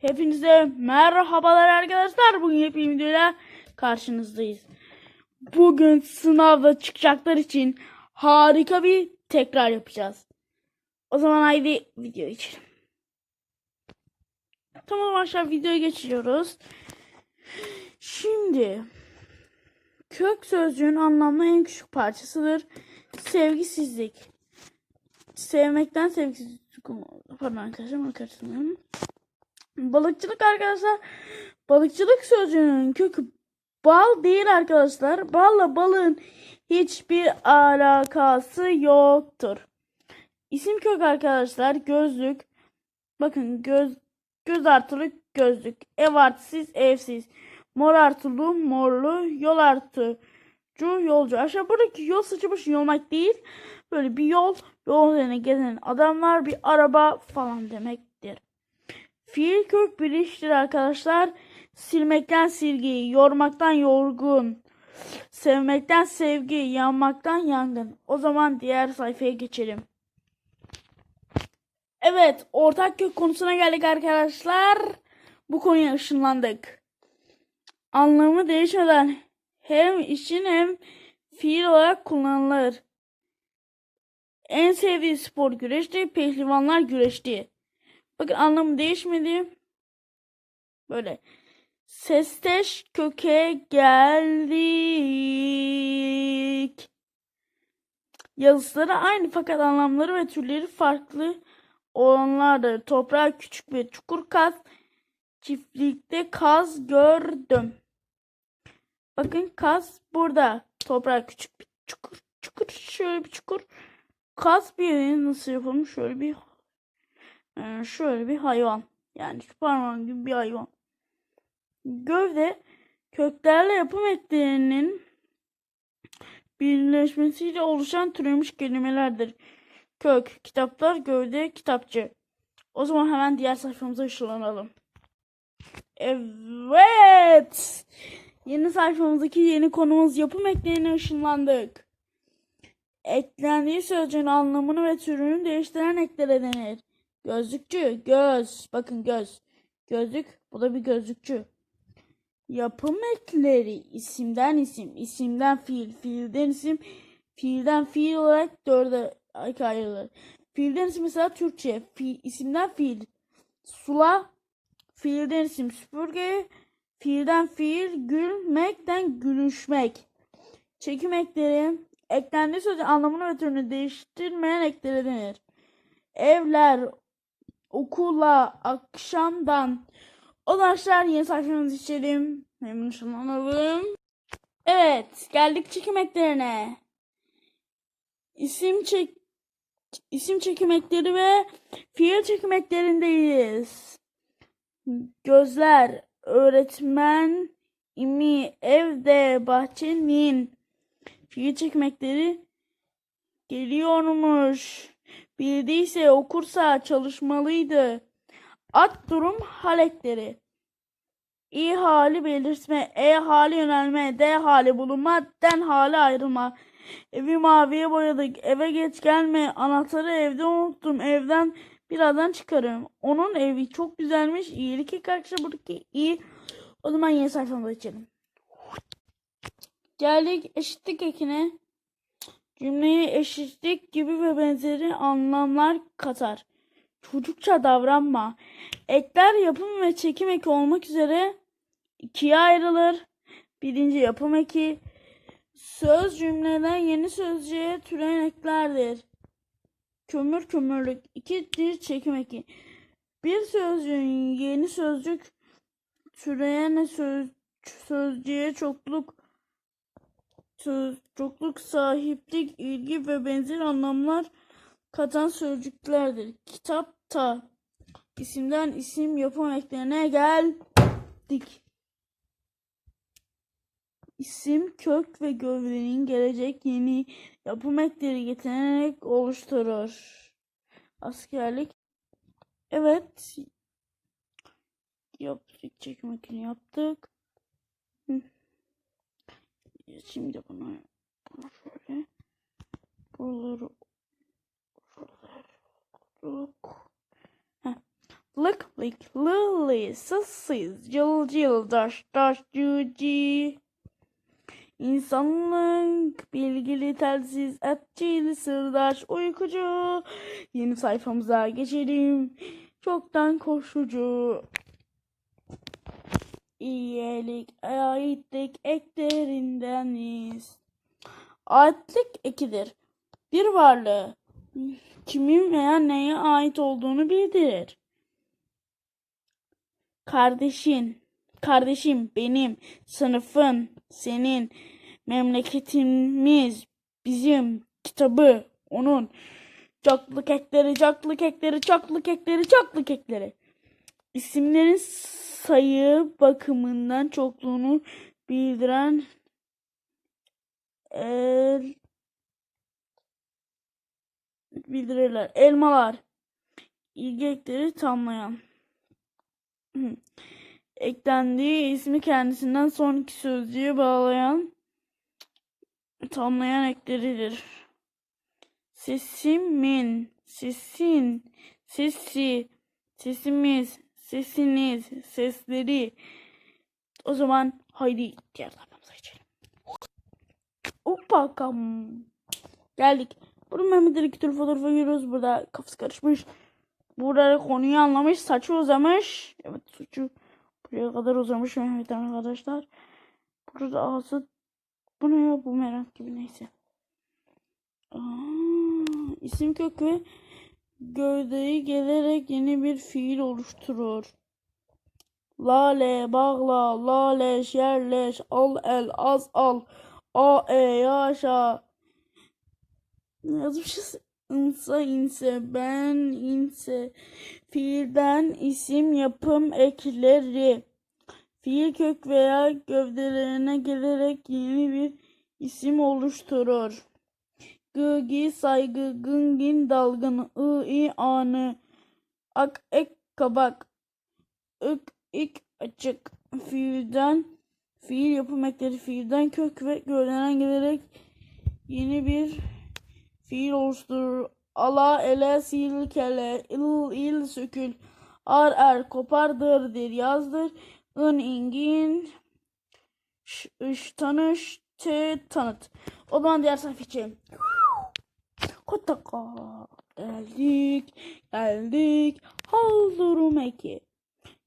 Hepinize merhabalar arkadaşlar. Bugün yepyeni videoyla karşınızdayız. Bugün sınavda çıkacaklar için harika bir tekrar yapacağız. O zaman haydi videoya geçelim. Tamam arkadaşlar videoya geçiyoruz. Şimdi kök sözcüğün anlamlı en küçük parçasıdır. Sevgisizlik. Sevmekten sevgisizlik. Pardon arkadaşlar bunu karıştırmıyorum. Balıkçılık arkadaşlar. Balıkçılık sözcüğünün kökü bal değil arkadaşlar. Balla balığın hiçbir alakası yoktur. İsim kök arkadaşlar gözlük. Bakın göz göz artılı gözlük. Ev artısız evsiz. Mor artılı morlu. Yol artı yolcu. Aşağı buradaki yol başı yolmak değil. Böyle bir yol. Yol üzerine gezen adamlar bir araba falan demektir. Fiil kök bir iştir arkadaşlar. Silmekten silgi, yormaktan yorgun, sevmekten sevgi, yanmaktan yangın. O zaman diğer sayfaya geçelim. Evet, ortak kök konusuna geldik arkadaşlar. Bu konuya ışınlandık. Anlamı değişmeden hem için hem fiil olarak kullanılır. En sevdiği spor güreşti, pehlivanlar güreşti. Bakın anlamı değişmedi. Böyle. Sesteş köke geldik. Yazıları aynı fakat anlamları ve türleri farklı olanlardır. Toprağa küçük bir çukur kaz. Çiftlikte kaz gördüm. Bakın kaz burada. Toprağa küçük bir çukur. Çukur şöyle bir çukur. Kaz bir nasıl yapalım? Şöyle bir ee, şöyle bir hayvan. Yani şu gibi bir hayvan. Gövde köklerle yapım etlerinin birleşmesiyle oluşan türemiş kelimelerdir. Kök, kitaplar, gövde, kitapçı. O zaman hemen diğer sayfamıza ışınlanalım. Evet. Yeni sayfamızdaki yeni konumuz yapım eklerine ışınlandık. Eklendiği sözcüğün anlamını ve türünü değiştiren eklere denir. Gözlükçü, göz. Bakın göz. Gözlük, bu da bir gözlükçü. Yapım ekleri isimden isim, isimden fiil, fiilden isim, fiilden fiil olarak dörde ayrılır. Fiilden isim mesela Türkçe, fi, isimden fiil, sula, fiilden isim süpürge, fiilden fiil, gülmekten gülüşmek. Çekim ekleri, eklendiği sözün anlamını ve türünü değiştirmeyen eklere denir. Evler, okula, akşamdan. Arkadaşlar yeni sayfamızı içelim. Memnun ışınlanalım. Evet geldik çekim eklerine. İsim çek isim çekim ekleri ve fiil çekim eklerindeyiz. Gözler, öğretmen, imi, evde, bahçenin fiil çekim ekleri geliyormuş. Bildiyse okursa çalışmalıydı. At durum halekleri. İ hali belirtme, E hali yönelme, D hali bulunma, den hali ayrılma. Evi maviye boyadık, eve geç gelme, anahtarı evde unuttum, evden birazdan çıkarım. Onun evi çok güzelmiş, iyilik arkadaşlar buradaki iyi. O zaman yeni sayfamıza geçelim. Geldik eşitlik ekine. Cümleye eşitlik gibi ve benzeri anlamlar katar. Çocukça davranma. Ekler yapım ve çekim eki olmak üzere ikiye ayrılır. Birinci yapım eki söz cümleden yeni sözcüğe türeyen eklerdir. Kömür kömürlük. İkinci çekim eki. Bir sözcüğün yeni sözcük türeyen söz, sözcüğe çokluk çokluk, sahiplik, ilgi ve benzer anlamlar katan sözcüklerdir. Kitapta isimden isim yapım eklerine geldik. İsim, kök ve gövdenin gelecek yeni yapım ekleri getirenek oluşturur. Askerlik. Evet. Yaptık. Çekim ekini yaptık. Şimdi bunu, şöyle buraları lık lı lı sız sız cıl cıl daş daş cüci. İnsanlık bilgili telsiz etçil sırdaş uykucu. Yeni sayfamıza geçelim. Çoktan koşucu. İyilik, aitlik eklerindeniz. Aitlik ekidir. Bir varlığı kimin veya neye ait olduğunu bildirir. Kardeşin, kardeşim benim, sınıfın, senin, memleketimiz, bizim, kitabı, onun, çoklu ekleri, çoklu ekleri, çoklu ekleri, çoklu ekleri. İsimlerin sayı bakımından çokluğunu bildiren el bildirirler. Elmalar. İlgi ekleri tamlayan. Eklendiği ismi kendisinden sonraki sözcüğe bağlayan tamlayan ekleridir. Sesimin, sesin, sesi, sesimiz, sesiniz, sesleri. O zaman haydi diğer sayfamıza geçelim. Hoppa kam. Geldik. Burada Mehmet'in iki tür fotoğrafı görüyoruz. Burada kafası karışmış. Burada konuyu anlamış. Saçı uzamış. Evet saçı buraya kadar uzamış Mehmet arkadaşlar. Burada ağzı bu ne ya bu merak gibi neyse. Aa, isim kök gövdeyi gelerek yeni bir fiil oluşturur. Lale, bağla, laleş, yerleş, al el, az al, a e yaşa. Yazmışız? İnsa inse, ben inse, fiilden isim yapım ekleri. Fiil kök veya gövdelerine gelerek yeni bir isim oluşturur. Gıgi saygı, gıngin dalgın, ı i anı, ak ek kabak, ık ik açık. Fiilden fiil yapım ekleri fiilden kök ve gövdeden gelerek yeni bir fiil oluşturur. Ala, ele, sil, kele, il, il, sökül, ar, er, kopar, dır, dir, yazdır, ın, ingin, ş, ış, tanış, te, tanıt. O zaman diğer sayfa geçelim. Kotaka. Geldik, geldik. Hal durum eki.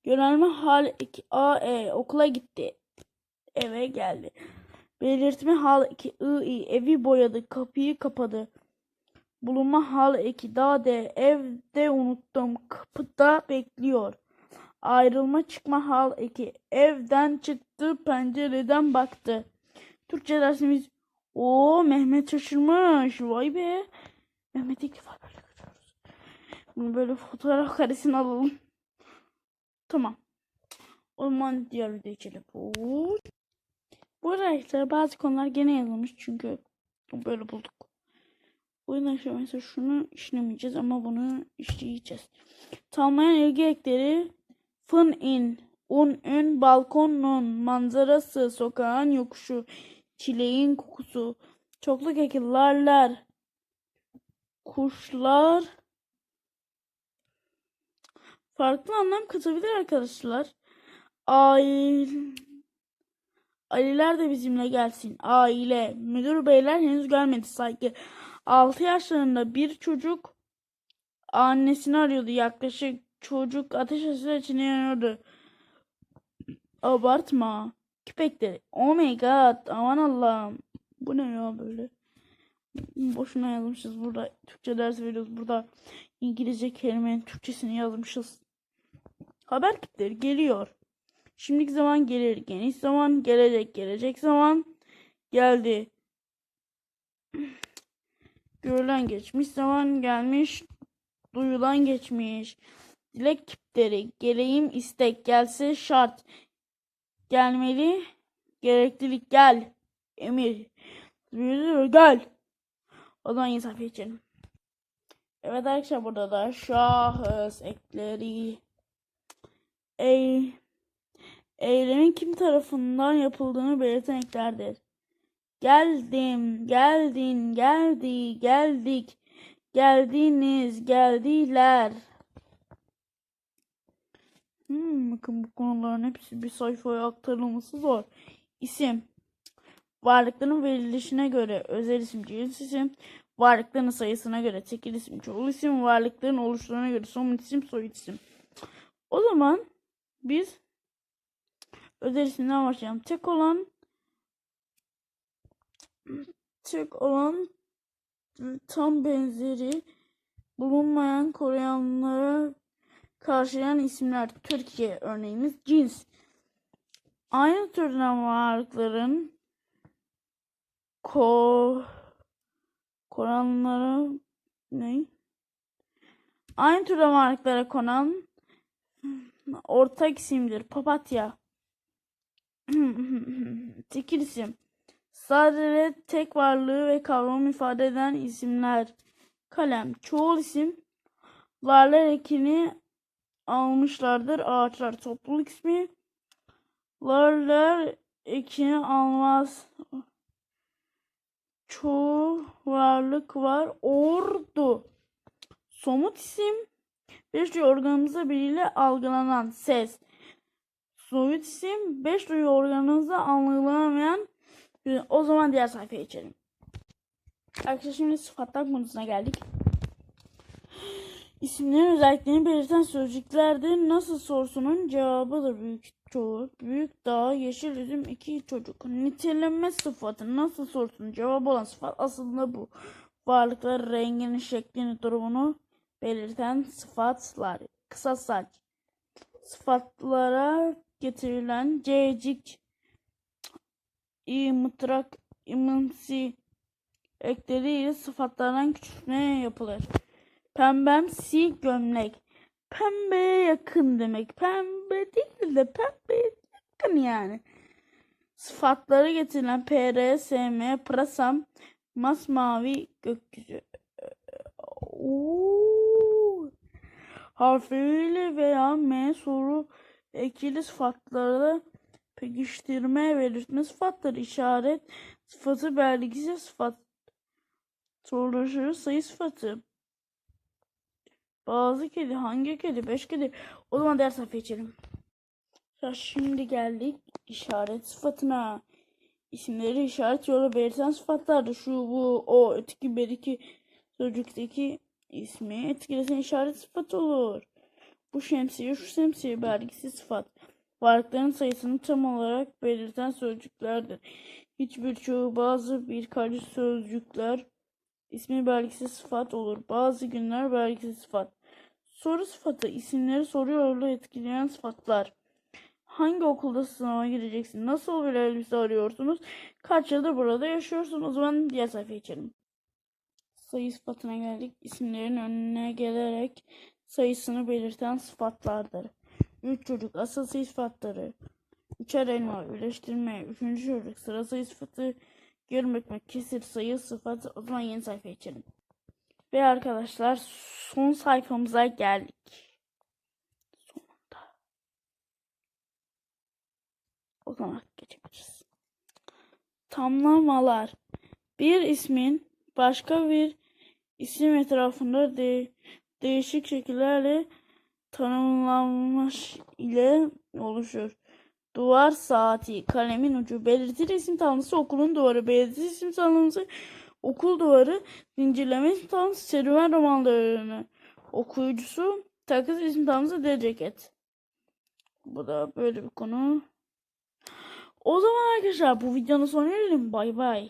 Yönelme hal eki. A, e, okula gitti. Eve geldi. Belirtme hal eki. I, i, evi boyadı, kapıyı kapadı. Bulunma hal eki. Da, de, evde unuttum. Kapıda bekliyor. Ayrılma çıkma hal eki. Evden çıktı, pencereden baktı. Türkçe dersimiz o Mehmet şaşırmış. Vay be. Mehmet ilk defa böyle görüyoruz. Bunu böyle fotoğraf karesini alalım. Tamam. O zaman diğer videoya geçelim. Bu arkadaşlar bazı konular gene yazılmış çünkü böyle bulduk. O yüzden şu mesela şunu işlemeyeceğiz ama bunu işleyeceğiz. Tamlayan ilgi ekleri fın in, un ün, balkonun, manzarası, sokağın yokuşu, çileğin kokusu, çokluk ekillerler, kuşlar farklı anlam katabilir arkadaşlar. Aile Aliler de bizimle gelsin. Aile. Müdür beyler henüz gelmedi saygı. 6 yaşlarında bir çocuk annesini arıyordu. Yaklaşık çocuk ateş açısı içine yanıyordu. Abartma. Köpekleri. Oh my god. Aman Allah'ım. Bu ne ya böyle? Boşuna yazmışız burada. Türkçe ders veriyoruz. Burada İngilizce kelimenin Türkçesini yazmışız. Haber kitleri geliyor. Şimdiki zaman gelir. Geniş zaman gelecek. Gelecek zaman geldi. Görülen geçmiş zaman gelmiş. Duyulan geçmiş. Dilek tipleri. Geleyim istek. Gelse şart. Gelmeli. Gereklilik gel. Emir. Gel. O zaman yeni sayfaya geçelim. Evet arkadaşlar burada da şahıs ekleri. Ey, eylemin kim tarafından yapıldığını belirten eklerdir. Geldim, geldin, geldi, geldik, geldiniz, geldiler. Hmm, bakın bu konuların hepsi bir sayfaya aktarılması zor. İsim. Varlıkların verilişine göre özel isim, cins isim. Varlıkların sayısına göre tekil isim, çoğul isim. Varlıkların oluşlarına göre somut isim, soyut isim. O zaman biz özel isimden başlayalım. Tek olan tek olan tam benzeri bulunmayan koruyanlara karşılayan isimler Türkiye örneğimiz cins. Aynı türden varlıkların ko koranlara ne? Aynı türden varlıklara konan ortak isimdir. Papatya. Tekil isim. Sadece tek varlığı ve kavramı ifade eden isimler. Kalem. Çoğul isim. Varlar ekini almışlardır. Ağaçlar. Topluluk ismi. Varlar ekini almaz. Çoğu varlık var. Ordu. Somut isim. Beş duyu organımızda biriyle algılanan ses. Soyut isim. Beş duyu organımızda algılanamayan o zaman diğer sayfaya geçelim. Arkadaşlar şimdi sıfatlar konusuna geldik. İsimlerin özelliklerini belirten sözcüklerdir. Nasıl sorusunun cevabıdır büyük çoğu. Büyük dağ, yeşil üzüm, iki çocuk. Niteleme sıfatı nasıl sorusunun cevabı olan sıfat aslında bu. Varlıkları, rengini, şeklini, durumunu belirten sıfatlar. Kısa saç. Sıfatlara getirilen cecik, i, mıtrak, imınsi ekleriyle sıfatlardan küçültme yapılır. Pembemsi gömlek. Pembeye yakın demek. Pembe değil de pembe yakın yani. Sıfatları getirilen PR, SM, pırasam, masmavi gökyüzü. Oo. Harfiyle veya M soru ekili sıfatları pekiştirme, belirtme sıfatları, işaret sıfatı, belgisi sıfat, sorulaşır sayı sıfatı. Bazı kedi, hangi kedi, beş kedi. O zaman sayfaya geçelim. Ya şimdi geldik işaret sıfatına. İsimleri işaret yolu belirten sıfatlardır. Şu, bu, o, öteki, beriki sözcükteki ismi etkileyen işaret sıfat olur. Bu şemsiye, şu şemsiye belgisi sıfat. Varlıkların sayısını tam olarak belirten sözcüklerdir. Hiçbir çoğu bazı birkaç sözcükler ismi belgisi sıfat olur. Bazı günler belgisi sıfat. Soru sıfatı isimleri soru yoluyla etkileyen sıfatlar. Hangi okulda sınava gireceksin? Nasıl bir elbise arıyorsunuz? Kaç yıldır burada yaşıyorsunuz? O zaman diğer sayfaya geçelim. Sayı sıfatına geldik. İsimlerin önüne gelerek sayısını belirten sıfatlardır. Üç çocuk asıl sayı sıfatları. Üçer elma birleştirme. Üçüncü çocuk sıra sayı sıfatı. Yarım ekmek kesir sayı sıfatı. O zaman yeni sayfaya geçelim. Ve arkadaşlar son sayfamıza geldik. Sonunda. O zaman geçebiliriz. Tamlamalar. Bir ismin başka bir isim etrafında de değişik şekillerle tanımlanmış ile oluşur. Duvar saati, kalemin ucu, belirtili isim tanrısı, okulun duvarı, belirtili isim tanrısı, okul duvarı, zincirleme isim tanrısı, serüven romanlarını, okuyucusu, takız isim tanrısı, deri ceket. Bu da böyle bir konu. O zaman arkadaşlar bu videonun sonuna gelelim. Bay bay.